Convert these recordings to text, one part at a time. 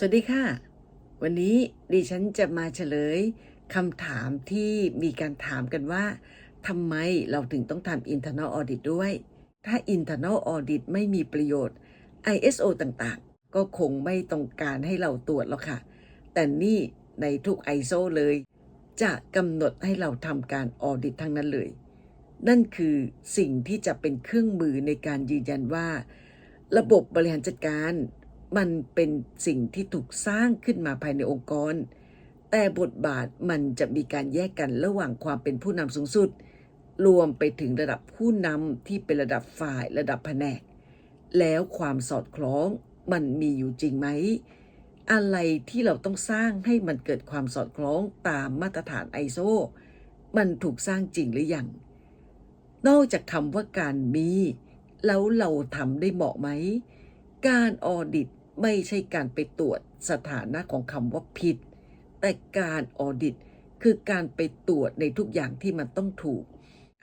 สวัสดีค่ะ วันนี้ดิฉันจะมาเฉลยคำถามที่มีการถามกันว่าทำไมเราถึงต้องทำ internal audit ด้วย ถ้า internal audit ไม่มีประโยชน์ ISO ต่างๆ ก็คงไม่ต้องการให้เราตรวจหรอกค่ะ แต่นี่ในทุก ISO เลย จะกำหนดให้เราทำการ audit ทั้งนั้นเลย นั่นคือสิ่งที่จะเป็นเครื่องมือในการยืนยันว่า ระบบบริหารจัดการ มันเป็นสิ่งที่ถูกสร้างขึ้นมาภายในองค์กร แต่บทบาทมันจะมีการแยกกันระหว่างความเป็นผู้นำสูงสุด รวมไปถึงระดับผู้นำที่เป็นระดับฝ่ายระดับแผนก แล้วความสอดคล้องมันมีอยู่จริงไหม อะไรที่เราต้องสร้างให้มันเกิดความสอดคล้องตามมาตรฐานไอโซมันถูกสร้างจริงหรือยัง นอกจากคำว่าการมี แล้วเราทำได้เหมาะไหม การออดิต ไม่ใช่การไปตรวจสถานะของคำว่าผิด แต่การออดิต คือการไปตรวจในทุกอย่างที่มันต้องถูก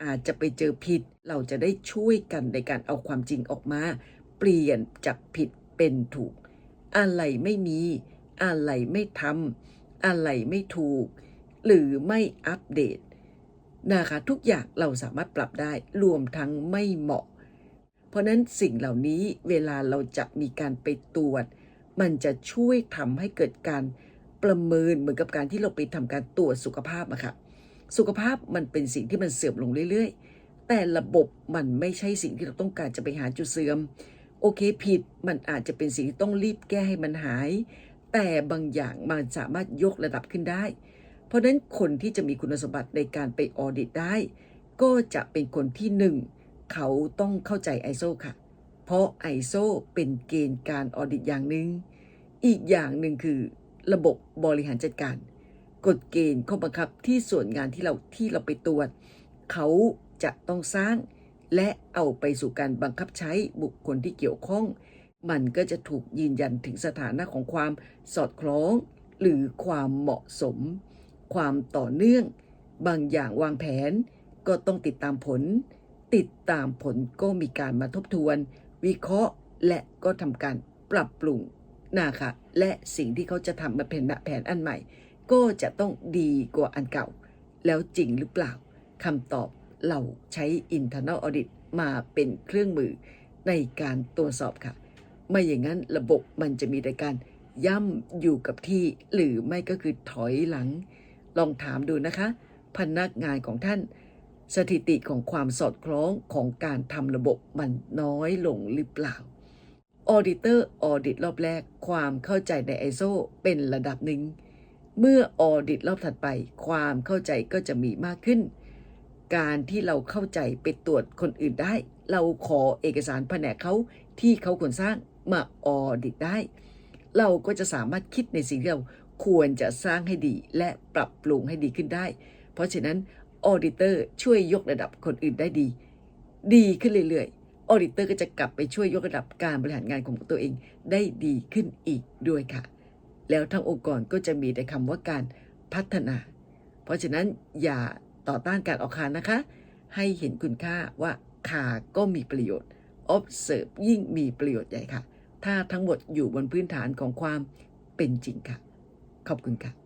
อาจจะไปเจอผิด เราจะได้ช่วยกันในการเอาความจริงออกมา เปลี่ยนจากผิดเป็นถูก อะไรไม่มี อะไรไม่ทำอะไรไม่ถูก หรือไม่อัปเดตนะคะทุกอย่างเราสามารถปรับได้รวมทั้งไม่เหมาะ ราะนั้นสิ่งเหล่านี้เวลาเราจะมีการไปตรวจ มันจะช่วยทำให้เกิดการประเมินเหมือนกับการที่เราไปทำการตรวจสุขภาพอะค่ะ สุขภาพมันเป็นสิ่งที่มันเสื่อมลงเรื่อยๆ แต่ระบบมันไม่ใช่สิ่งที่เราต้องการจะไปหาจุดเสื่อม โอเคผิดมันอาจจะเป็นสิ่งที่ต้องรีบแก้ให้มันหาย แต่บางอย่างมันสามารถยกระดับขึ้นได้ เพราะฉะนั้นคนที่จะมีคุณสมบัติในการไปออดิตได้ ก็จะเป็นคนที่หนึ่ง เขาต้องเข้าใจ ISO ค่ะ เพราะ ISO เป็นเกณฑ์การออดิตอย่างหนึ่ง อีกอย่างหนึ่งคือระบบบริหารจัดการ กฎเกณฑ์ข้อบังคับที่ส่วนงานที่เราที่เราไปตรวจ เขาจะต้องสร้าง และเอาไปสู่การบังคับใช้บุคคลที่เกี่ยวข้อง มันก็จะถูกยืนยันถึงสถานะของความสอดคล้อง หรือความเหมาะสม ความต่อเนื่อง บางอย่างวางแผนก็ต้องติดตามผล ติดตามผลก็มีการมาทบทวน วิเคราะห์และก็ทำการปรับปรุงนะคะและสิ่งที่เขาจะทำมาเป็นแผนอันใหม่ ก็จะต้องดีกว่าอันเก่า แล้วจริงหรือเปล่าคำตอบเราใช้ internal audit มาเป็นเครื่องมือในการตรวจสอบค่ะ ไม่อย่างนั้นระบบมันจะมีแต่การย่ำอยู่กับที่หรือไม่ก็คือถอยหลัง ลองถามดูนะคะ พนักงานของท่าน สถิติของความสอดคล้องของการทำระบบมันน้อยลงหรือเปล่าออดิเตอร์ออดิตรอบแรก ความเข้าใจใน ISO เป็นระดับหนึ่ง เมื่อออดิตรอบถัดไป ความเข้าใจก็จะมีมากขึ้น การที่เราเข้าใจไปตรวจคนอื่นได้ เราขอเอกสารแผนกเขาที่เขาควรสร้างมาออดิตได้ เราก็จะสามารถคิดในสิ่งที่เราควรจะสร้างให้ดีและปรับปรุงให้ดีขึ้นได้ เพราะฉะนั้น ออดิเตอร์ช่วยยกระดับคนอื่นได้ดี ดีขึ้นเรื่อยๆออดิเตอร์ก็จะกลับไปช่วยยกระดับการบริหารงานของตัวเองได้ดีขึ้นอีกด้วยค่ะ แล้วทั้งองค์กรก็จะมีแต่คำว่าการพัฒนา เพราะฉะนั้นอย่าต่อต้านการออกคานะคะ ให้เห็นคุณค่าว่าขาก็มีประโยชน์ observe ยิ่งมีประโยชน์ใหญ่ค่ะ ถ้าทั้งหมดอยู่บนพื้นฐานของความเป็นจริงค่ะ ขอบคุณค่ะ